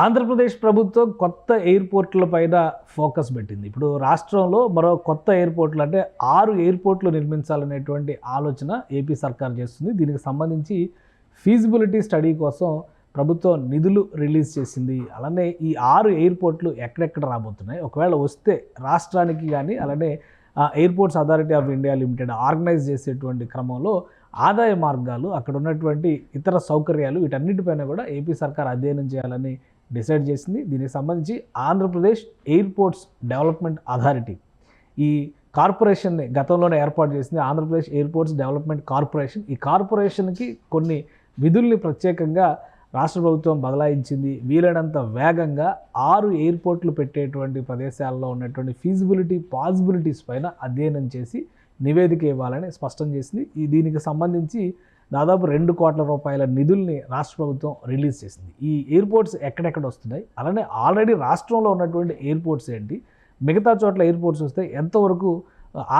ఆంధ్రప్రదేశ్ ప్రభుత్వం కొత్త ఎయిర్పోర్ట్ల పైన ఫోకస్ పెట్టింది. ఇప్పుడు రాష్ట్రంలో మరో కొత్త ఎయిర్పోర్ట్లు అంటే ఆరు ఎయిర్పోర్ట్లు నిర్మించాలనేటువంటి ఆలోచన ఏపీ సర్కార్ చేస్తుంది. దీనికి సంబంధించి ఫీజిబిలిటీ స్టడీ కోసం ప్రభుత్వం నిధులు రిలీజ్ చేసింది. అలానే ఈ ఆరు ఎయిర్పోర్ట్లు ఎక్కడెక్కడ రాబోతున్నాయి? ఒకవేళ వస్తే రాష్ట్రానికి కానీ అలానే airports authority of India limited organise చేసేటువంటి క్రమంలో ఆదాయ మార్గాలు అక్కడ ఉన్నటువంటి ఇతర సౌకర్యాలు వీటన్నిటిపైన కూడా ఏపీ సర్కార్ అధ్యయనం చేయాలని డిసైడ్ చేసింది. దీనికి సంబంధించి ఆంధ్రప్రదేశ్ ఎయిర్పోర్ట్స్ డెవలప్మెంట్ అథారిటీ ఈ కార్పొరేషన్ని గతంలోనే ఏర్పాటు చేసింది. Andhra Pradesh airports development corporation. ఈ కార్పొరేషన్కి కొన్ని విధుల్ని ప్రత్యేకంగా రాష్ట్ర ప్రభుత్వం బదలాయించింది. వీలైనంత వేగంగా ఆరు ఎయిర్పోర్ట్లు పెట్టేటువంటి ప్రదేశాల్లో ఉన్నటువంటి ఫీజిబిలిటీ పాసిబిలిటీస్ పైన అధ్యయనం చేసి నివేదిక ఇవ్వాలని స్పష్టం చేసింది. ఈ దీనికి సంబంధించి దాదాపు రెండు కోట్ల రూపాయల నిధుల్ని రాష్ట్ర ప్రభుత్వం రిలీజ్ చేసింది. ఈ ఎయిర్పోర్ట్స్ ఎక్కడెక్కడ వస్తున్నాయి? అలానే ఆల్రెడీ రాష్ట్రంలో ఉన్నటువంటి ఎయిర్పోర్ట్స్ ఏంటి? మిగతా చోట్ల ఎయిర్పోర్ట్స్ వస్తే ఎంతవరకు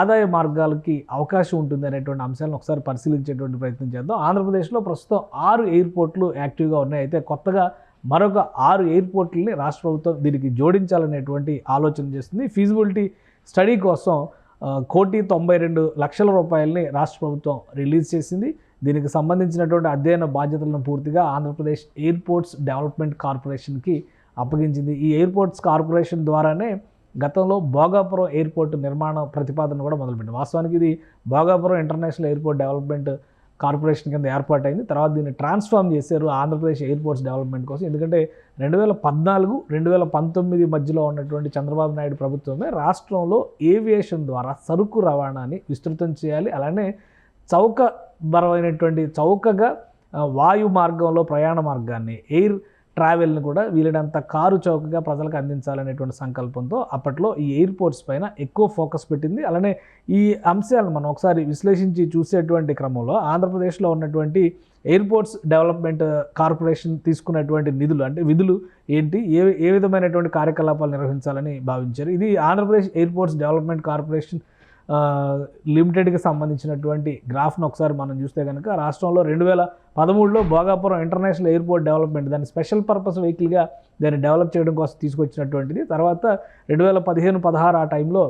ఆదాయ మార్గాలకి అవకాశం ఉంటుంది అనేటువంటి అంశాలను ఒకసారి పరిశీలించేటువంటి ప్రయత్నం చేద్దాం. ఆంధ్రప్రదేశ్లో ప్రస్తుతం ఆరు ఎయిర్పోర్ట్లు యాక్టివ్గా ఉన్నాయి. అయితే కొత్తగా మరొక ఆరు ఎయిర్పోర్ట్లని రాష్ట్ర ప్రభుత్వం దీనికి జోడించాలనేటువంటి ఆలోచన చేస్తుంది. ఫీజిబిలిటీ స్టడీ కోసం కోటి తొంభై రెండు లక్షల రూపాయలని రాష్ట్ర ప్రభుత్వం రిలీజ్ చేసింది. దీనికి సంబంధించినటువంటి అధ్యయన బాధ్యతలను పూర్తిగా ఆంధ్రప్రదేశ్ ఎయిర్పోర్ట్స్ డెవలప్మెంట్ కార్పొరేషన్కి అప్పగించింది. ఈ ఎయిర్పోర్ట్స్ కార్పొరేషన్ ద్వారానే గతంలో భోగాపురం ఎయిర్పోర్ట్ నిర్మాణ ప్రతిపాదన కూడా మొదలుపెట్టింది. వాస్తవానికి ఇది Bhogapuram international airport development corporation కింద ఏర్పాటైంది. తర్వాత దీన్ని ట్రాన్స్ఫార్మ్ చేశారు ఆంధ్రప్రదేశ్ ఎయిర్పోర్ట్స్ డెవలప్మెంట్ కోసం. ఎందుకంటే రెండు వేల పద్నాలుగు రెండు వేల పంతొమ్మిది మధ్యలో ఉన్నటువంటి చంద్రబాబు నాయుడు ప్రభుత్వమే రాష్ట్రంలో ఏవియేషన్ ద్వారా సరుకు రవాణాని విస్తృతం చేయాలి. అలానే చౌక బలమైనటువంటి చౌకగా వాయు మార్గంలో ప్రయాణ మార్గాన్ని ఎయిర్ ట్రావెల్ని కూడా వీలైనంత కారు చౌకగా ప్రజలకు అందించాలనేటువంటి సంకల్పంతో అప్పట్లో ఈ ఎయిర్పోర్ట్స్ పైన ఎక్కువ ఫోకస్ పెట్టింది. అలానే ఈ అంశాలను మనం ఒకసారి విశ్లేషించి చూసేటువంటి క్రమంలో ఆంధ్రప్రదేశ్లో ఉన్నటువంటి ఎయిర్పోర్ట్స్ డెవలప్మెంట్ కార్పొరేషన్ తీసుకున్నటువంటి నిధులు అంటే విధులు ఏంటి ఏ ఏ విధమైనటువంటి కార్యకలాపాలు నిర్వహించాలని భావించారు. ఇది ఆంధ్రప్రదేశ్ ఎయిర్పోర్ట్స్ డెవలప్మెంట్ కార్పొరేషన్ లిమిటెడ్కి సంబంధించినటువంటి గ్రాఫ్ను ఒకసారి మనం చూస్తే కనుక రాష్ట్రంలో రెండు వేల పదమూడులో భోగాపురం ఇంటర్నేషనల్ ఎయిర్పోర్ట్ డెవలప్మెంట్ దాన్ని స్పెషల్ పర్పస్ వెహికల్గా దాన్ని డెవలప్ చేయడం కోసం తీసుకొచ్చినటువంటిది. తర్వాత రెండు వేల పదిహేను పదహారు ఆ టైంలో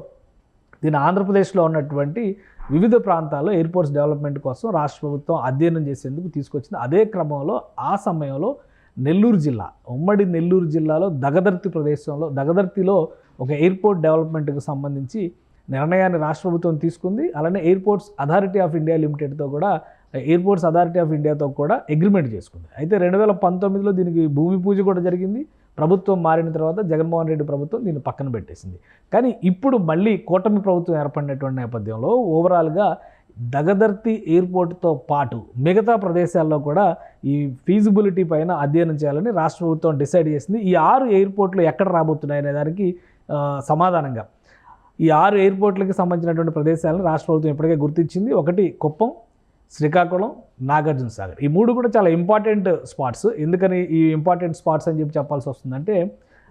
దీని ఆంధ్రప్రదేశ్లో ఉన్నటువంటి వివిధ ప్రాంతాల్లో ఎయిర్పోర్ట్స్ డెవలప్మెంట్ కోసం రాష్ట్ర ప్రభుత్వం అధ్యయనం చేసేందుకు తీసుకొచ్చింది అదే క్రమంలో ఆ సమయంలో నెల్లూరు జిల్లా ఉమ్మడి నెల్లూరు జిల్లాలో దగదర్తి ప్రదేశంలో దగదర్తిలో ఒక ఎయిర్పోర్ట్ డెవలప్మెంట్కి సంబంధించి నిర్ణయాన్ని రాష్ట్ర ప్రభుత్వం తీసుకుంది. అలానే ఎయిర్పోర్ట్స్ అథారిటీ ఆఫ్ ఇండియా లిమిటెడ్తో కూడా ఎయిర్పోర్ట్స్ అథారిటీ ఆఫ్ ఇండియాతో కూడా అగ్రిమెంట్ చేసుకుంది. అయితే రెండు వేల పంతొమ్మిదిలో దీనికి భూమి పూజ కూడా జరిగింది. ప్రభుత్వం మారిన తర్వాత జగన్మోహన్ రెడ్డి ప్రభుత్వం దీన్ని పక్కన పెట్టేసింది. కానీ ఇప్పుడు మళ్ళీ కూటమి ప్రభుత్వం ఏర్పడినటువంటి నేపథ్యంలో ఓవరాల్గా దగదర్తి ఎయిర్పోర్ట్తో పాటు మిగతా ప్రదేశాల్లో కూడా ఈ ఫీజిబిలిటీ పైన అధ్యయనం చేయాలని రాష్ట్ర ప్రభుత్వం డిసైడ్ చేసింది. ఈ ఆరు ఎయిర్పోర్ట్లు ఎక్కడ రాబోతున్నాయనే దానికి సమాధానంగా ఈ ఆరు ఎయిర్పోర్ట్లకు సంబంధించినటువంటి ప్రదేశాలను రాష్ట్ర ప్రభుత్వం ఇప్పటికే గుర్తించింది. ఒకటి కుప్పం శ్రీకాకుళం నాగార్జున సాగర్. ఈ మూడు కూడా చాలా ఇంపార్టెంట్ స్పాట్స్. ఎందుకని ఈ ఇంపార్టెంట్ స్పాట్స్ అని చెప్పి చెప్పాల్సి వస్తుందంటే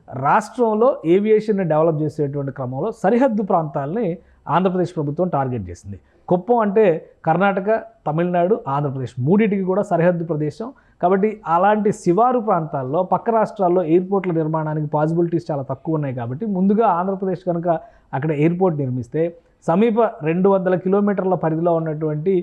రాష్ట్రంలో ఏవియేషన్ని డెవలప్ చేసేటువంటి క్రమంలో సరిహద్దు ప్రాంతాలని ఆంధ్రప్రదేశ్ ప్రభుత్వం టార్గెట్ చేసింది. కుప్పం అంటే కర్ణాటక తమిళనాడు ఆంధ్రప్రదేశ్. మూడింటికి కూడా సరిహద్దు ప్రదేశం. కాబట్టి అలాంటి శివారు ప్రాంతాల్లో పక్క రాష్ట్రాల్లో ఎయిర్పోర్ట్ల నిర్మాణానికి పాసిబిలిటీస్ చాలా తక్కువ ఉన్నాయి కాబట్టి ముందుగా ఆంధ్రప్రదేశ్ కనుక అక్కడ ఎయిర్పోర్ట్ నిర్మిస్తే సమీప రెండు వందల కిలోమీటర్ల పరిధిలో ఉన్నటువంటి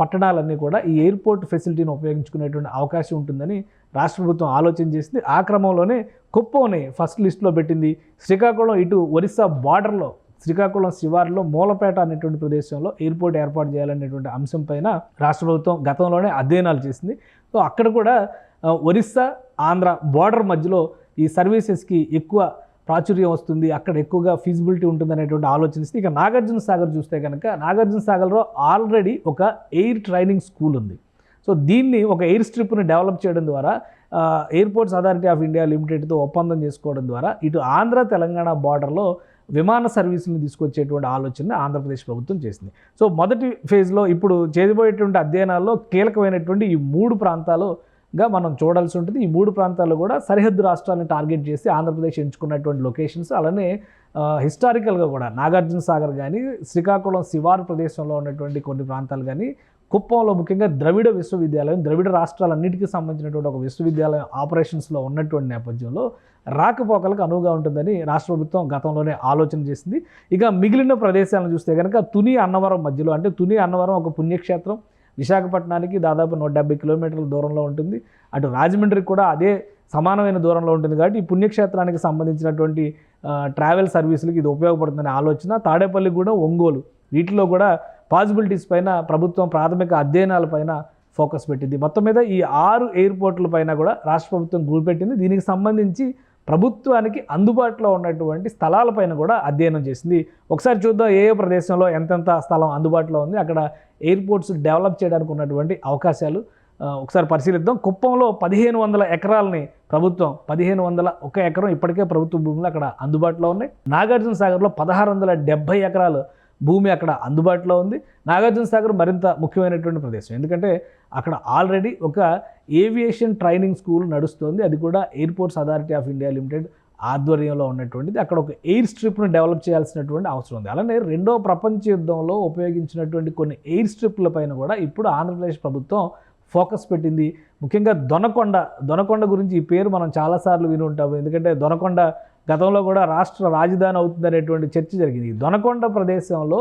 పట్టణాలన్నీ కూడా ఈ ఎయిర్పోర్ట్ ఫెసిలిటీని ఉపయోగించుకునేటువంటి అవకాశం ఉంటుందని రాష్ట్ర ప్రభుత్వం ఆలోచన చేసింది. ఆ క్రమంలోనే కుప్పంని ఫస్ట్ లిస్ట్లో పెట్టింది. శ్రీకాకుళం ఇటు ఒరిస్సా బార్డర్లో శ్రీకాకుళం శివార్లో మూలపేట అనేటువంటి ప్రదేశంలో ఎయిర్పోర్ట్ ఏర్పాటు చేయాలనేటువంటి అంశం పైన రాష్ట్ర ప్రభుత్వం గతంలోనే అధ్యయనాలు చేసింది. సో అక్కడ కూడా ఒరిస్సా ఆంధ్ర బార్డర్ మధ్యలో ఈ సర్వీసెస్కి ఎక్కువ ప్రాచుర్యం వస్తుంది. అక్కడ ఎక్కువగా ఫీజిబిలిటీ ఉంటుంది అనేటువంటి ఆలోచన ఇక నాగార్జున సాగర్ చూస్తే కనుక నాగార్జున సాగర్లో ఆల్రెడీ ఒక ఎయిర్ ట్రైనింగ్ స్కూల్ ఉంది. సో దీన్ని ఒక ఎయిర్ స్ట్రిప్ని డెవలప్ చేయడం ద్వారా ఎయిర్పోర్ట్స్ అథారిటీ ఆఫ్ ఇండియా లిమిటెడ్తో ఒప్పందం చేసుకోవడం ద్వారా ఇటు ఆంధ్ర తెలంగాణ బార్డర్లో విమాన సర్వీసులను తీసుకొచ్చేటువంటి ఆలోచన ఆంధ్రప్రదేశ్ ప్రభుత్వం చేసింది. సో మొదటి ఫేజ్లో ఇప్పుడు చేయబోయేటువంటి అధ్యయనాల్లో కీలకమైనటువంటి ఈ మూడు ప్రాంతాలుగా మనం చూడాల్సి ఉంటుంది. ఈ మూడు ప్రాంతాల్లో కూడా సరిహద్దు రాష్ట్రాలను టార్గెట్ చేసి ఆంధ్రప్రదేశ్ ఎంచుకున్నటువంటి లొకేషన్స్ అలానే హిస్టారికల్గా కూడా నాగార్జున సాగర్ కానీ శ్రీకాకుళం శివారు ప్రదేశంలో ఉన్నటువంటి కొన్ని ప్రాంతాలు కానీ కుప్పంలో ముఖ్యంగా ద్రవిడ విశ్వవిద్యాలయం ద్రవిడ రాష్ట్రాలన్నిటికీ సంబంధించినటువంటి ఒక విశ్వవిద్యాలయం ఆపరేషన్స్లో ఉన్నటువంటి నేపథ్యంలో రాకపోకలకు అనువుగా ఉంటుందని రాష్ట్ర ప్రభుత్వం గతంలోనే ఆలోచన చేసింది. ఇక మిగిలిన ప్రదేశాలను చూస్తే కనుక తుని అన్నవరం మధ్యలో అంటే తుని అన్నవరం ఒక పుణ్యక్షేత్రం. విశాఖపట్నానికి దాదాపు నూట డెబ్బై కిలోమీటర్ల దూరంలో ఉంటుంది. అటు రాజమండ్రికి కూడా అదే సమానమైన దూరంలో ఉంటుంది కాబట్టి ఈ పుణ్యక్షేత్రానికి సంబంధించినటువంటి ట్రావెల్ సర్వీసులకు ఇది ఉపయోగపడుతుందనే ఆలోచన. తాడేపల్లి కూడా ఒంగోలు వీటిలో కూడా పాసిబిలిటీస్ పైన ప్రభుత్వం ప్రాథమిక అధ్యయనాల పైన ఫోకస్ పెట్టింది. మొత్తం మీద ఈ ఆరు ఎయిర్పోర్ట్ల పైన కూడా రాష్ట్ర ప్రభుత్వం గురిపెట్టింది. దీనికి సంబంధించి ప్రభుత్వానికి అందుబాటులో ఉన్నటువంటి స్థలాలపైన కూడా అధ్యయనం చేసింది. ఒకసారి చూద్దాం ఏ ఏ ప్రదేశంలో ఎంతెంత స్థలం అందుబాటులో ఉంది. అక్కడ ఎయిర్పోర్ట్స్ డెవలప్ చేయడానికి ఉన్నటువంటి అవకాశాలు ఒకసారి పరిశీలిద్దాం. కుప్పంలో పదిహేను వందల ఎకరాలని ప్రభుత్వం పదిహేను వందల ఒక ఎకరం ఇప్పటికే ప్రభుత్వ భూములు అక్కడ అందుబాటులో ఉన్నాయి. నాగార్జున సాగర్లో పదహారు వందల డెబ్బై ఎకరాలు భూమి అక్కడ అందుబాటులో ఉంది. నాగార్జున సాగర్ మరింత ముఖ్యమైనటువంటి ప్రదేశం. ఎందుకంటే అక్కడ ఆల్రెడీ ఒక ఏవియేషన్ ట్రైనింగ్ స్కూల్ నడుస్తుంది. అది కూడా airports authority of India limited ఆధ్వర్యంలో ఉన్నటువంటిది. అక్కడ ఒక ఎయిర్ స్ట్రిప్ను డెవలప్ చేయాల్సినటువంటి అవసరం ఉంది. అలానే రెండో ప్రపంచ యుద్ధంలో ఉపయోగించినటువంటి కొన్ని ఎయిర్ స్ట్రిప్ల పైన కూడా ఇప్పుడు ఆంధ్రప్రదేశ్ ప్రభుత్వం ఫోకస్ పెట్టింది. ముఖ్యంగా దొనకొండ దొనకొండ గురించి ఈ పేరు మనం చాలాసార్లు విని ఉంటాము. ఎందుకంటే దొనకొండ గతంలో కూడా రాష్ట్ర రాజధాని అవుతుందనేటువంటి చర్చ జరిగింది. దొనకొండ ప్రదేశంలో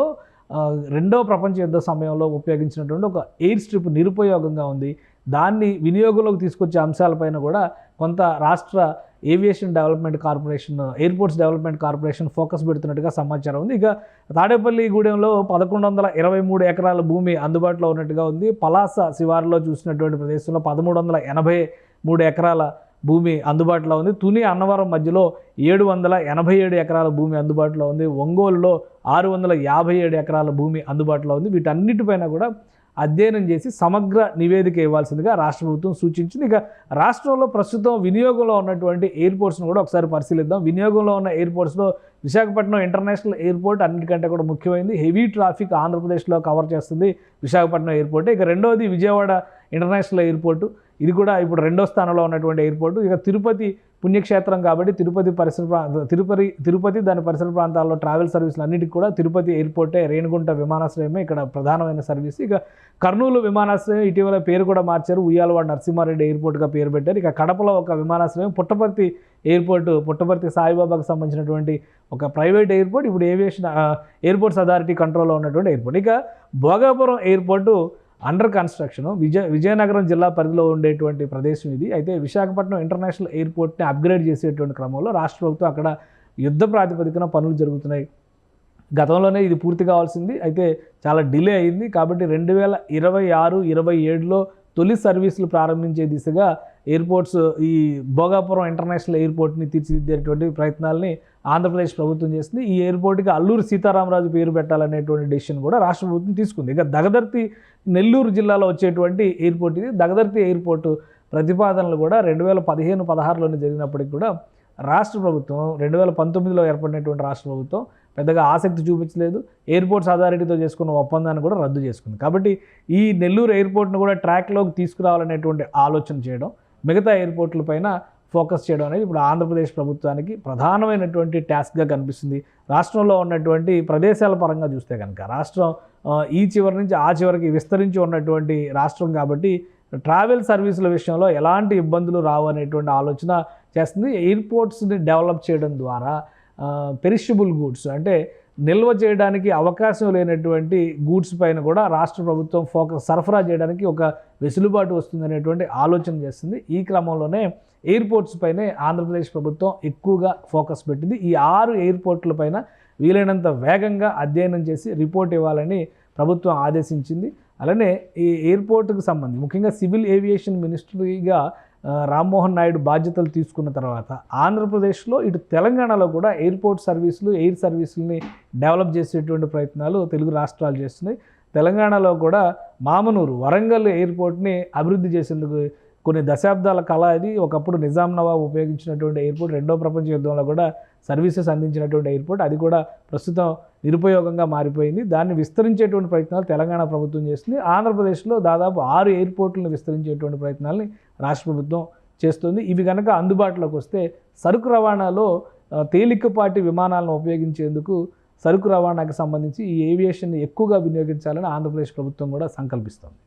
రెండో ప్రపంచ యుద్ధ సమయంలో ఉపయోగించినటువంటి ఒక ఎయిర్ స్ట్రిప్ నిరుపయోగంగా ఉంది. దాన్ని వినియోగంలోకి తీసుకొచ్చే అంశాలపైన కూడా కొంత రాష్ట్ర aviation development corporation airports development corporation focus పెడుతున్నట్టుగా సమాచారం ఉంది. ఇక తాడేపల్లి గూడెంలో పదకొండు వందల ఇరవై మూడు ఎకరాల భూమి అందుబాటులో ఉన్నట్టుగా ఉంది. పలాస శివారులో చూసినటువంటి ప్రదేశంలో పదమూడు వందల ఎనభై మూడు ఎకరాల భూమి అందుబాటులో ఉంది. తుని అన్నవరం మధ్యలో ఏడు వందల ఎనభై ఏడు ఎకరాల భూమి అందుబాటులో ఉంది. ఒంగోలులో ఆరు వందల యాభై ఏడు ఎకరాల భూమి అందుబాటులో ఉంది. వీటన్నిటిపైన కూడా అధ్యయనం చేసి సమగ్ర నివేదిక ఇవ్వాల్సిందిగా రాష్ట్ర ప్రభుత్వం సూచించింది. ఇక రాష్ట్రంలో ప్రస్తుతం వినియోగంలో ఉన్నటువంటి ఎయిర్పోర్ట్స్ను కూడా ఒకసారి పరిశీలిద్దాం. వినియోగంలో ఉన్న ఎయిర్పోర్ట్స్లో విశాఖపట్నం ఇంటర్నేషనల్ ఎయిర్పోర్ట్ అన్నిటికంటే కూడా ముఖ్యమైనది హెవీ ట్రాఫిక్ ఆంధ్రప్రదేశ్లో కవర్ చేస్తుంది విశాఖపట్నం ఎయిర్పోర్ట్. ఇక రెండవది విజయవాడ ఇంటర్నేషనల్ ఎయిర్పోర్టు. ఇది కూడా ఇప్పుడు రెండో స్థానంలో ఉన్నటువంటి ఎయిర్పోర్టు ఇక తిరుపతి పుణ్యక్షేత్రం కాబట్టి తిరుపతి పరిసర ప్రాంత తిరుపతి తిరుపతి దాని పరిసర ప్రాంతాల్లో ట్రావెల్ సర్వీసులు అన్నిటికీ కూడా తిరుపతి ఎయిర్పోర్టే రేణిగుంట విమానాశ్రయమే ఇక్కడ ప్రధానమైన సర్వీస్ ఇక కర్నూలు విమానాశ్రయం ఇటీవల పేరు కూడా మార్చారు. ఉయ్యాలవాడ నరసింహారెడ్డి ఎయిర్పోర్ట్గా పేరు పెట్టారు. ఇక కడపలో ఒక విమానాశ్రయం పుట్టపర్తి ఎయిర్పోర్ట్ పుట్టపర్తి సాయిబాబాకు సంబంధించినటువంటి ఒక ప్రైవేట్ ఎయిర్పోర్ట్ ఇప్పుడు ఏవియేషన్ ఎయిర్పోర్ట్స్ అథారిటీ కంట్రోల్లో ఉన్నటువంటి ఎయిర్పోర్ట్ ఇక Bhogapuram airport under construction Vijaya Vizianagaram జిల్లా పరిధిలో ఉండేటువంటి ప్రదేశం ఇది. అయితే విశాఖపట్నం ఇంటర్నేషనల్ ఎయిర్పోర్ట్ని అప్గ్రేడ్ చేసేటువంటి క్రమంలో రాష్ట్ర ప్రభుత్వం అక్కడ యుద్ధ ప్రాతిపదికన పనులు జరుగుతున్నాయి. గతంలోనే ఇది పూర్తి కావాల్సింది. అయితే చాలా డిలే అయింది. కాబట్టి రెండు వేల ఇరవై ఆరు ఇరవై ఏడులో తొలి సర్వీసులు ప్రారంభించే దిశగా ఎయిర్పోర్ట్స్ ఈ భోగాపురం ఇంటర్నేషనల్ ఎయిర్పోర్ట్ని తీర్చిదిద్దేటువంటి ప్రయత్నాల్ని ఆంధ్రప్రదేశ్ ప్రభుత్వం చేసింది. ఈ ఎయిర్పోర్ట్కి అల్లూరు సీతారామరాజు పేరు పెట్టాలనేటువంటి డెసిషన్ కూడా రాష్ట్ర ప్రభుత్వం తీసుకుంది. ఇక దగదర్తి నెల్లూరు జిల్లాలో వచ్చేటువంటి ఎయిర్పోర్ట్ ఇది. దగదర్తి ఎయిర్పోర్టు ప్రతిపాదనలు కూడా రెండు వేల పదిహేను పదహారులోనే జరిగినప్పటికీ కూడా రాష్ట్ర ప్రభుత్వం రెండు వేల పంతొమ్మిదిలో ఏర్పడినటువంటి రాష్ట్ర ప్రభుత్వం పెద్దగా ఆసక్తి చూపించలేదు. ఎయిర్పోర్ట్స్ అథారిటీతో చేసుకున్న ఒప్పందాన్ని కూడా రద్దు చేసుకుంది. కాబట్టి ఈ నెల్లూరు ఎయిర్పోర్ట్ను కూడా ట్రాక్లోకి తీసుకురావాలనేటువంటి ఆలోచన చేయడం మిగతా ఎయిర్పోర్ట్ల పైన ఫోకస్ చేయడం అనేది ఇప్పుడు ఆంధ్రప్రదేశ్ ప్రభుత్వానికి ప్రధానమైనటువంటి టాస్క్గా కనిపిస్తుంది. రాష్ట్రంలో ఉన్నటువంటి ప్రదేశాల పరంగా చూస్తే కనుక రాష్ట్రం ఈ చివరి నుంచి ఆ చివరికి విస్తరించి ఉన్నటువంటి రాష్ట్రం కాబట్టి ట్రావెల్ సర్వీసుల విషయంలో ఎలాంటి ఇబ్బందులు రావు అనేటువంటి ఆలోచన చేస్తుంది. ఎయిర్పోర్ట్స్ని డెవలప్ చేయడం ద్వారా పెరిషబుల్ గూడ్స్ అంటే నిల్వ చేయడానికి అవకాశం లేనటువంటి గూడ్స్ పైన కూడా రాష్ట్ర ప్రభుత్వం ఫోకస్ సరఫరా చేయడానికి ఒక వెసులుబాటు వస్తుందనేటువంటి ఆలోచన చేస్తుంది. ఈ క్రమంలోనే ఎయిర్పోర్ట్స్ పైనే ఆంధ్రప్రదేశ్ ప్రభుత్వం ఎక్కువగా ఫోకస్ పెట్టింది. ఈ ఆరు ఎయిర్పోర్ట్ల పైన వీలైనంత వేగంగా అధ్యయనం చేసి రిపోర్ట్ ఇవ్వాలని ప్రభుత్వం ఆదేశించింది. అలానే ఈ ఎయిర్పోర్ట్కి సంబంధించి ముఖ్యంగా సివిల్ ఏవియేషన్ మినిస్ట్రీగా రామ్మోహన్ నాయుడు బాధ్యతలు తీసుకున్న తర్వాత ఆంధ్రప్రదేశ్లో ఇటు తెలంగాణలో కూడా ఎయిర్పోర్ట్ సర్వీసులు ఎయిర్ సర్వీసుల్ని డెవలప్ చేసేటువంటి ప్రయత్నాలు తెలుగు రాష్ట్రాలు చేస్తున్నాయి. తెలంగాణలో కూడా మామనూరు వరంగల్ ఎయిర్పోర్ట్ని అభివృద్ధి చేసేందుకు కొన్ని దశాబ్దాల కళ ఇది ఒకప్పుడు నిజాం నవాబ్ ఉపయోగించినటువంటి ఎయిర్పోర్ట్ రెండో ప్రపంచ యుద్ధంలో కూడా సర్వీసెస్ అందించినటువంటి ఎయిర్పోర్ట్. అది కూడా ప్రస్తుతం నిరుపయోగంగా మారిపోయింది. దాన్ని విస్తరించేటువంటి ప్రయత్నాలు తెలంగాణ ప్రభుత్వం చేస్తుంది. ఆంధ్రప్రదేశ్లో దాదాపు ఆరు ఎయిర్పోర్ట్లను విస్తరించేటువంటి ప్రయత్నాల్ని రాష్ట్ర ప్రభుత్వం చేస్తుంది. ఇవి కనుక అందుబాటులోకి వస్తే సరుకు రవాణాలో తేలికపాటి విమానాలను ఉపయోగించేందుకు సరుకు రవాణాకి సంబంధించి ఈ ఏవియేషన్ ఎక్కువగా వినియోగించాలని ఆంధ్రప్రదేశ్ ప్రభుత్వం కూడా సంకల్పిస్తోంది.